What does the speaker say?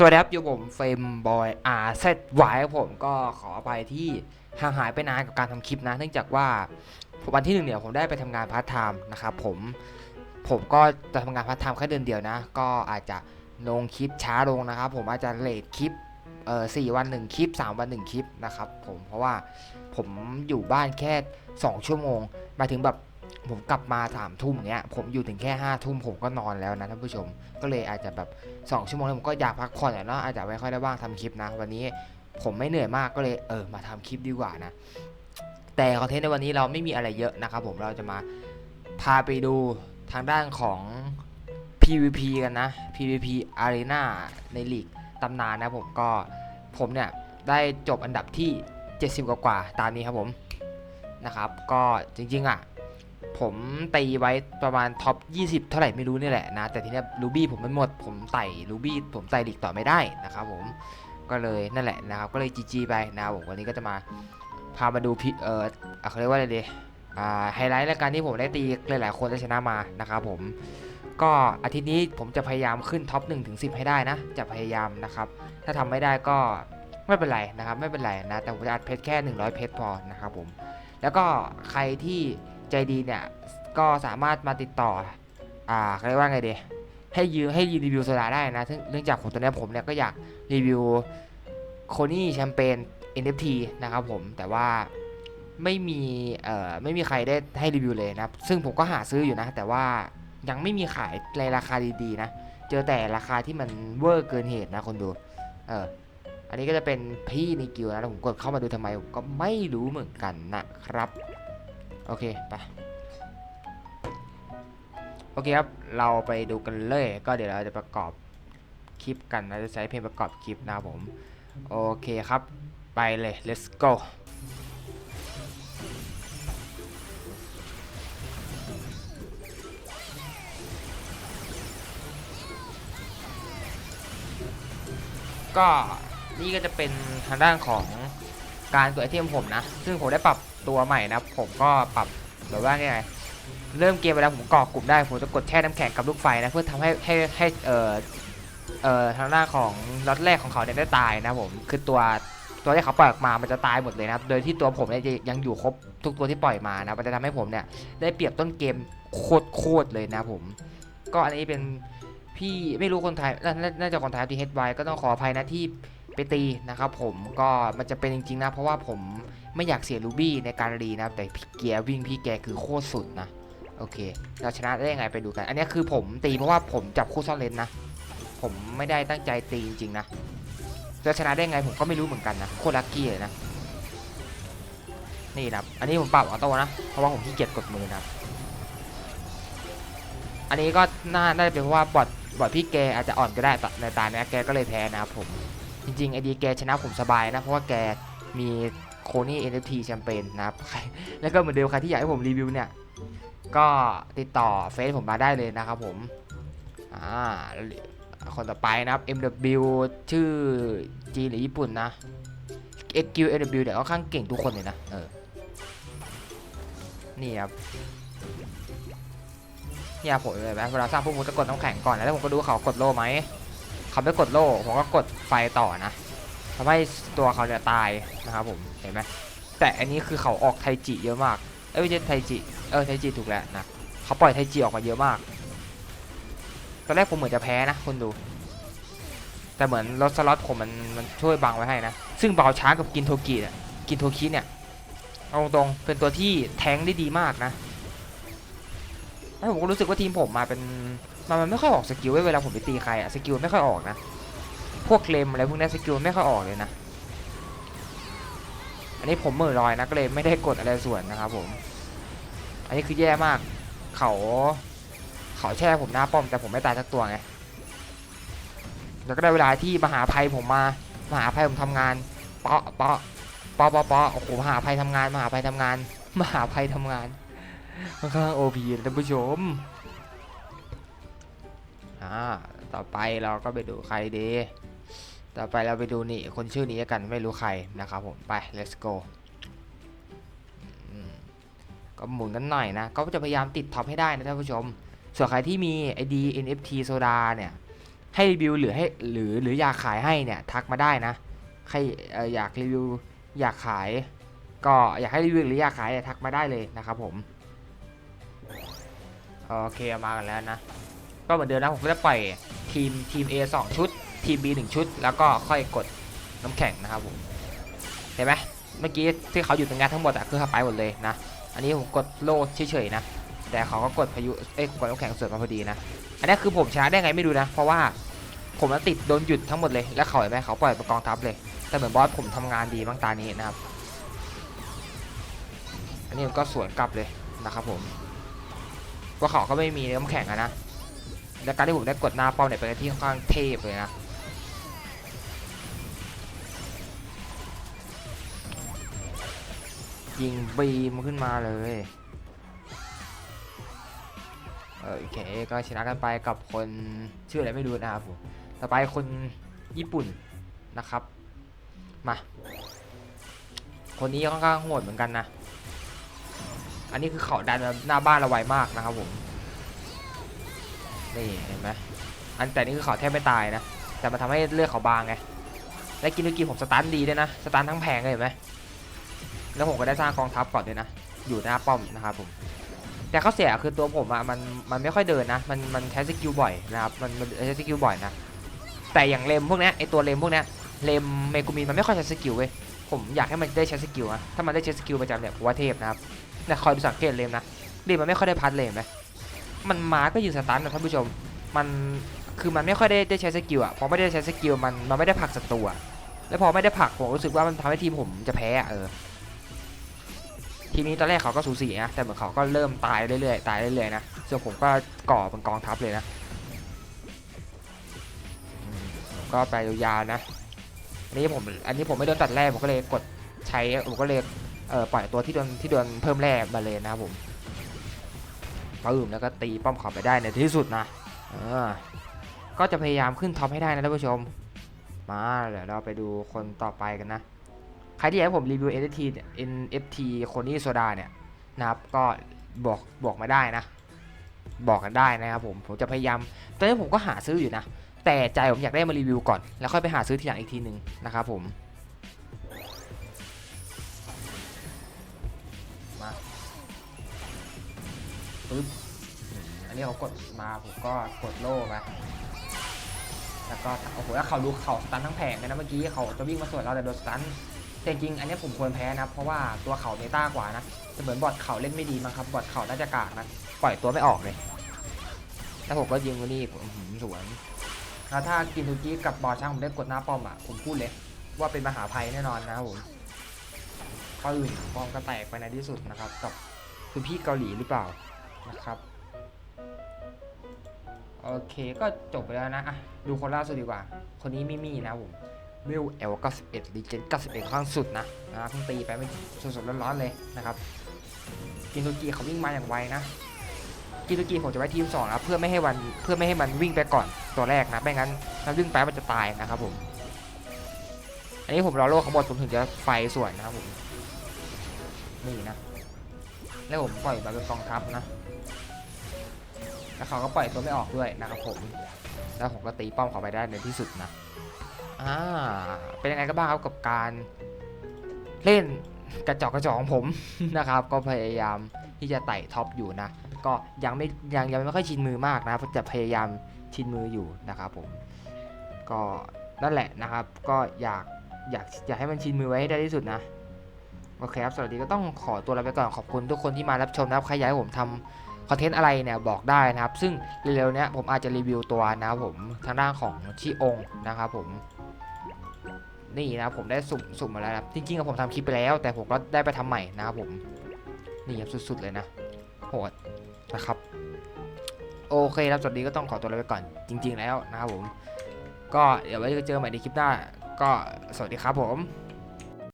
สวัสดีครับอยู่ผมเฟมบอยอาเซตไวครับผมก็ขออภัยที่ห่างหายไปนานกับการทำคลิปนะ เนื่องจากว่าวันที่หนึ่งเนี่ยผมได้ไปทำงานพาร์ทไทม์นะครับผมผมก็จะทำงานพาร์ทไทม์แค่เดือนเดียวนะ ก็อาจจะลงคลิปช้าลงนะครับ ผมอาจจะเลทคลิปเอ่อสี่วันหนึ่งคลิปสามวันหนึ่งคลิปนะครับผมเพราะว่าผมอยู่บ้านแค่ 2 ชั่วโมงมาถึงแบบ ผมกลับมาสามทุ่มเนี้ยผมอยู่ถึงแค่ห้าทุ่มผมก็นอนแล้วนะท่านผู้ชม ก็เลยอาจจะแบบ2ชั่วโมงแล้วผมก็อยากพักผ่อนเนาะอาจจะไม่ค่อยได้ว่างทำคลิปนะ วันนี้ผมไม่เหนื่อยมากก็เลยเออมาทำคลิปดีกว่านะ แต่คอนเทนต์ในวันนี้เราไม่มีอะไรเยอะนะครับผมเราจะมาพาไปดูทางด้านของ PVP กันนะ PVP Arena ในลีกตำนานนะผมก็ผมเนี่ยได้จบอันดับที่ 70 กว่ากว่าๆตามนี้ครับผมนะครับ ก็จริงๆอะ ผมตีไว้ประมาณท็อป 20 เท่าไหร่ไม่รู้นี่แหละนะ แต่ทีนี้ลูบี้ผมมันหมด ผมไต่ลูบี้ผมไต่ลีกต่อไม่ได้นะครับผมก็เลยนั่นแหละนะครับก็เลยจีจีไปนะครับผมวันนี้ก็จะมาพามาดูพิเออะเขาเรียกว่าอะไรดีไฮไลท์รายการที่ผมได้ตีหลายๆคนได้ชนะมานะครับผมก็อาทิตย์นี้ผมจะพยายามขึ้นท็อป1ถึง10 ให้ได้นะ จะพยายามนะครับ ถ้าทำไม่ได้ก็ไม่เป็นไรนะครับ ไม่เป็นไรนะ แต่ผมจะอัดเพชรแค่ 100 เพชรพอนะครับผม แล้วก็ใครที่ ใจดีเนี่ย ก็สามารถมาติดต่อ อ่าเรียกว่าไงดีให้ยืมให้รีวิวโซดาได้นะซึ่งเนื่องจากผมตอนนี้ผมเนี่ยก็อยากรีวิวโคนี่แชมเปญ NFT นะครับผมแต่ว่าไม่มีเอ่อไม่มีใครได้ให้รีวิวเลยนะซึ่งผมก็หาซื้ออยู่นะ แต่ว่ายังไม่มีขายในราคาดีๆนะ เจอแต่ราคาที่มันเวอร์เกินเหตุนะคนดูเอออันนี้ก็จะเป็นพี่ในกิลด์นะแล้วผมกดเข้ามาดูทำไมผมก็ไม่รู้เหมือนกันนะครับ โอเคไปโอเคครับ เราไปดูกันเลย ก็เดี๋ยวเราจะประกอบคลิปกันนะจะใช้เพลงประกอบคลิปนะผม โอเคครับ ไปเลย let's go ก็นี่ก็จะเป็นทางด้านของการกดไอเทมผมนะ ซึ่งผมได้ปรับ ตัวใหม่นะผมก็ปรับแบบว่าไงเริ่มเกมไปแล้วผมก่อกลุ่มได้ผมจะกดแช่น้ำแข็งกับลูกไฟนะเพื่อทำให้ให้ให้เอ่อเอ่อทางหน้าของล็อตแรกของเขาเนี่ยได้ตายนะผมคือตัวตัวที่เขาปล่อยออกมา มันจะตายหมดเลยนะครับ โดยที่ตัวผมเนี่ยยังอยู่ครบทุกตัวที่ปล่อยมานะ มันจะทำให้ผมเนี่ยได้เปรียบต้นเกมโคตรเลยนะผม ก็อันนี้เป็นพี่ไม่รู้คนไทยน่าน่าน่าจะคนไทยที่เฮดไวก็ต้องขออภัยนะที่ไปตีนะครับผม ก็มันจะเป็นจริงๆนะ เพราะว่าผม ไม่อยากเสียลูบี้ในการรีนะแต่พี่เกียร์วิ่งพี่แกคือโคตรสุดนะโอเค เราชนะได้ยังไงไปดูกัน อันนี้คือผมตีเพราะว่าผมจับคู่ซ่อนเลนนะ ผมไม่ได้ตั้งใจตีจริงๆนะจะชนะได้ไงผมก็ไม่รู้เหมือนกันนะโคตรลัคกี้เลยนะ นี่นะอันนี้ผมปรับออโต้นะ เพราะว่าผมขี้เกียจกดมือนะอันนี้ก็น่าน่าจะเป็นเพราะว่าบอดบอดพี่แกอาจจะอ่อนก็ได้ต่ในตาเนี้ยแกก็เลยแพ้นะครับผม จริงๆไอดีแกชนะผมสบายนะ เพราะว่าแกมี โคนี่ NFT แชมเปญนะครับ แล้วก็เหมือนเดิมใครที่อยากให้ผมรีวิวเนี่ย ก็ติดต่อเฟซผมมาได้เลยนะครับผมอ่าคนต่อไปนะครับ MW ชื่อจีนหรือญี่ปุ่นนะ XQ MW เนี่ยก็ข้างเก่งทุกคนเลยนะ เออ นี่ครับเนี่ยผมเลยไหมเวลาสร้างพวกผมจะกดน้ำแข็งก่อน แล้วผมก็ดูเขากดโล่ไหม เขาไม่กดโล่ ผมก็กดไฟต่อนะ ทำให้ตัวเขาเนี่ยตายนะครับผมเห็นไหมแต่อันนี้คือเขาออกไทจิเยอะมากเอ้ยไม่ใช่ไทจิเออไทจิถูกแล้วนะเขาปล่อยไทจิออกมาเยอะมากตอนแรกผมเหมือนจะแพ้นะคนดู แต่เหมือนรถสล็อตผมมันมันช่วยบังไว้ให้นะ ซึ่งเบาช้ากับกินโทกิเนี่ยกินโทคิเนี่ยเอาตรงเป็นตัวที่แทงได้ดีมากนะแล้วผมก็รู้สึกว่าทีมผมมาเป็นมันมันไม่ค่อยออกสกิลไว้เวลาผมไปตีใครอะสกิลไม่ค่อยออกนะ พวกเลมอะไรพวกนี้สกิลไม่ค่อยออกเลยนะ อันนี้ผมมือลอยนะก็เลยไม่ได้กดอะไรส่วนนะครับผม อันนี้คือแย่มาก เขาเขาแช่ผมหน้าป้อมแต่ผมไม่ตายสักตัวไง แล้วก็ได้เวลาที่มหาภัยผมมามหาภัยผมทำงานเปาะเปาะเปาะเปาะเปาะโอ้โหมหาภัยทำงานมหาภัยทำงานมหาภัยทำงานค่อนข้างโอพีท่านผู้ชมอ่าต่อไปเราก็ไปดูใครดี ต่อไปเราไปดูนี่คนชื่อนี้กันไม่รู้ใครนะครับผมไป let's go ก็หมุนกันหน่อยนะ ก็จะพยายามติดท็อปให้ได้นะท่านผู้ชม ส่วนใครที่มี ID NFT โซดาเนี่ย ให้รีวิวหรือให้หรือหรืออยากขายให้เนี่ยทักมาได้นะ ใครอออยากรีวิวอยากขาย ก็อยากให้รีวิวหรืออยากขายเนี่ยทักมาได้เลยนะครับผม โอเคมากันแล้วนะ ก็เหมือนเดิมนะผมก็จะปล่อยทีมทีม A 2 ชุด ทีม B 1ชุด แล้วก็ค่อยกดน้ำแข็งนะครับผมเห็นไหมเมื่อกี้ที่เขาอยู่ตรงงานทั้งหมดอะคือเขาไปหมดเลยนะ อันนี้ผมกดโล่เฉยๆนะ แต่เขาก็กดพายุเอ้ยกดน้ำแข็งสวนมาพอดีนะ อันนี้คือผมชนะได้ไงไม่รู้นะ เพราะว่าผมมันติดโดนหยุดทั้งหมดเลย แล้วเขาเห็นไหมเขาปล่อยป็นกองทัพเลย แต่เหมือนบอสผมทำงานดีบ้างตานี้นะครับ อันนี้ผมก็สวนกลับเลยนะครับผมว่าเขาก็ไม่มีน้ำแข็งอะนะ และการที่ผมได้กดหน้าป้อมเนี่ยเป็นที่ค่อนข้างเทพเลยนะ ยิงบีมขึ้นมาเลยเออโอเคก็ชนะกันไปกับคนชื่ออะไรไม่รู้นะครับผมต่อไปคนญี่ปุ่นนะครับ มา คนนี้ค่อนข้างโหดเหมือนกันนะ อันนี้คือเขาดันหน้าบ้านเราไวมากนะครับผม นี่เห็นไหมอันแต่นี่คือเขาแทบไม่ตายนะ แต่มันทำให้เลือดเขาบางไง และกินดูกินผมสตันดีด้วยนะ สตันทั้งแพงเลยเห็นไหม แล้วผมก็ได้สร้างกองทัพก่อนด้วยนะ อยู่หน้าป้อมนะครับผม แต่ข้อเสียคือตัวผมอะมันมันไม่ค่อยเดินนะ มันมันใช้สกิลบ่อยนะครับ มันมันใช้สกิลบ่อยนะ แต่อย่างเลมพวกนี้ไอตัวเลมพวกนี้เลมเมกูมินมันไม่ค่อยใช้สกิลเว้ย ผมอยากให้มันได้ใช้สกิลนะถ้ามันได้ใช้สกิลประจำเนี่ยผมว่าเทพนะครับแต่คอยดูสังเกตเลมนะ เลมมันไม่ค่อยได้พัดเลมไหมมันมาก็ยืนสตันนะท่านผู้ชม มันคือมันไม่ค่อยได้ได้ใช้สกิลอะพอไม่ได้ใช้สกิลมันมันไม่ได้ผลักศัตรูอะแล้วพอไม่ได้ผลักผมรู้สึกว่ามันทำให้ทีมผมจะแพ้อะเออ ทีนี้ตอนแรกเขาก็สูสีนะแต่เหมือนเขาก็เริ่มตายเรื่อยๆตายเรื่อยๆนะส่วนผมก็ก่อเป็นกองทัพเลยนะก็ไปยาวๆนะอันนี้ผมอันนี้ผมไม่โดนตัดแรกผมก็เลยกดใช้ผมก็เลยเออปล่อยตัวที่โดนที่โดนเพิ่มแร่มาเลยนะครับผมปื้มแล้วก็ตีป้อมเขาไปได้ในที่สุดนะเออก็จะพยายามขึ้นท็อปให้ได้นะท่านผู้ชม มาเดี๋ยวเราไปดูคนต่อไปกันนะ ใครที่อยากให้ผมรีวิว NFT NFT คนนี้โซดาเนี่ยนะครับก็บอกบอกมาได้นะ บอกกันได้นะครับผมผมจะพยายามตอนนี้ผมก็หาซื้ออยู่นะ แต่ใจผมอยากได้มารีวิวก่อน แล้วค่อยไปหาซื้อทีหลังอีกทีหนึ่งนะครับผมมาปึ๊บอันนี้เขากดมาผมก็กดโล่ไปแล้วก็โอ้โหแล้วเขาดูเขาสตันทั้งแผงเลยนะเมื่อกี้เขาจะวิ่งมาสวนเราแต่โดนสตัน แต่จริงอันนี้ผมควรแพ้นะเพราะว่าตัวเขาเมตากว่านะแต่เหมือนบอดเขาเล่นไม่ดีมั้งครับบอดเขาน่าจะกากนะปล่อยตัวไม่ออกเลยแล้วผมก็ยิงวันนี้ผมหืมสวนแล้วถ้ากินทูจิกับบอลช่างผมได้กดหน้าป้อมอะผมพูดเลยว่าเป็นมหาภัยแน่นอนนะครับผมปืนป้อมก็แตกไปในที่สุดนะครับ กับคุณพี่เกาหลีหรือเปล่านะครับโอเคก็จบไปแล้วนะอะดูคนล่าสุดดีกว่า คนนี้มิมี่นะผม วิว L 91 d ีเจน91ข้างสุดนะนะเพิ่งตีไปไม่สดๆร้อนๆเลยนะครับกินตุกีเขาวิ่งมาอย่างไวนะกินตุกีผมจะไว้ทีม2นะเพื่อไม่ให้วันเพื่อไม่ให้มันวิ่งไปก่อนตัวแรกนะไม่งั้นถ้าวิ่งไปมันจะตายนะครับผมอันนี้ผมรอโลกข้างบนผมถึงจะไฟส่วนนะครับผมนี่นะ แล้วผมปล่อยมาเป็นกองทัพนะแล้วเขาก็ปล่อยตัวไม่ออกด้วยนะครับผม แล้วผมก็ตีป้อมเขาไปได้ในที่สุดนะ อ่า เป็นยังไงก็บ้างครับกับการเล่นกระจอกกระจอกของผมนะครับ ก็พยายามที่จะไต่ท็อปอยู่นะ ก็ยังไม่ยังยังไม่ค่อยชินมือมากนะจะพยายามชินมืออยู่นะครับผม ก็นั่นแหละนะครับ ก็อยากอยากอยากให้มันชินมือไว้ให้ได้ที่สุดนะโอเคครับ สวัสดีก็ต้องขอตัวลาไปก่อนขอบคุณทุกคนที่มารับชมนะครับใครอยากให้ผมทำคอนเทนต์อะไรเนี่ยบอกได้นะครับ ซึ่งเร็วๆเนี้ยผมอาจจะรีวิวตัวนะครับผมทางด้านของชีองนะครับผม นี่นะครับผมได้สุ่มสุ่มมาแล้วครับจริงๆกับผมทำคลิปไปแล้ว แต่ผมก็ได้ไปทำใหม่นะครับผมนี่ครับสุดๆเลยนะโหดนะครับ โอเคครับสวัสดีก็ต้องขอตัวลาไปก่อนจริง ๆ แล้วนะครับผม ก็เดี๋ยวไว้เจอใหม่ในคลิปหน้า ก็สวัสดีครับผม